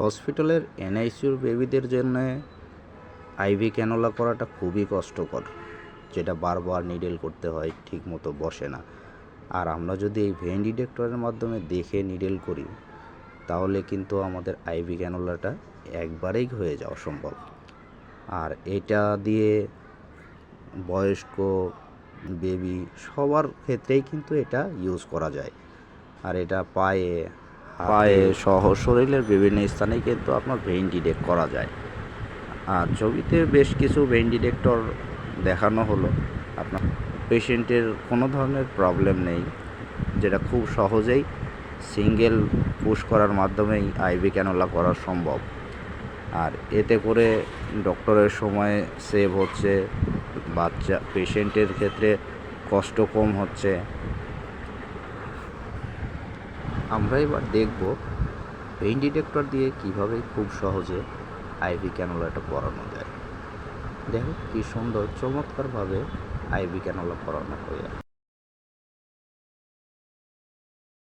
হসপিটালের এনআইসিউর বেবিদের জন্য আইভি ক্যানোলা করাটা খুবই কষ্টকর, যেটা বারবার নিডেল করতে হয় ঠিক মতো বসে না। আর আমরা যদি এই ভেন ডিটেক্টরের মাধ্যমে দেখে নিডেল করি, তাহলে কিন্তু আমাদের আইভি ক্যানোলাটা একবারেই হয়ে যাওয়া সম্ভব। আর এটা দিয়ে বয়স্ক বেবি সবার ক্ষেত্রেই কিন্তু এটা ইউজ করা যায়। আর এটা পায়ে পায়ে সহ শরীরের বিভিন্ন স্থানে কিন্তু আপনার ভেইন ডিটেক্ট করা যায়। আর ছবিতে বেশ কিছু ভেইন ডিটেক্টর দেখানো হলো। আপনার পেশেন্টের কোনো ধরনের প্রবলেম নেই যেটা খুব সহজেই সিঙ্গেল পুশ করার মাধ্যমেই আইভি ক্যানোলা করা সম্ভব। আর এতে করে ডক্টরের সময় সেভ হচ্ছে বাচ্চা পেশেন্টের ক্ষেত্রে কষ্ট কম হচ্ছে। আমরা এবার দেখব পেইন ডিটেক্টর দিয়ে কীভাবে খুব সহজে আইভি ক্যানোলাটা পরানো যায়। দেখো কি সুন্দর, চমৎকারভাবে আইভি ক্যানোলা পরানো হয়ে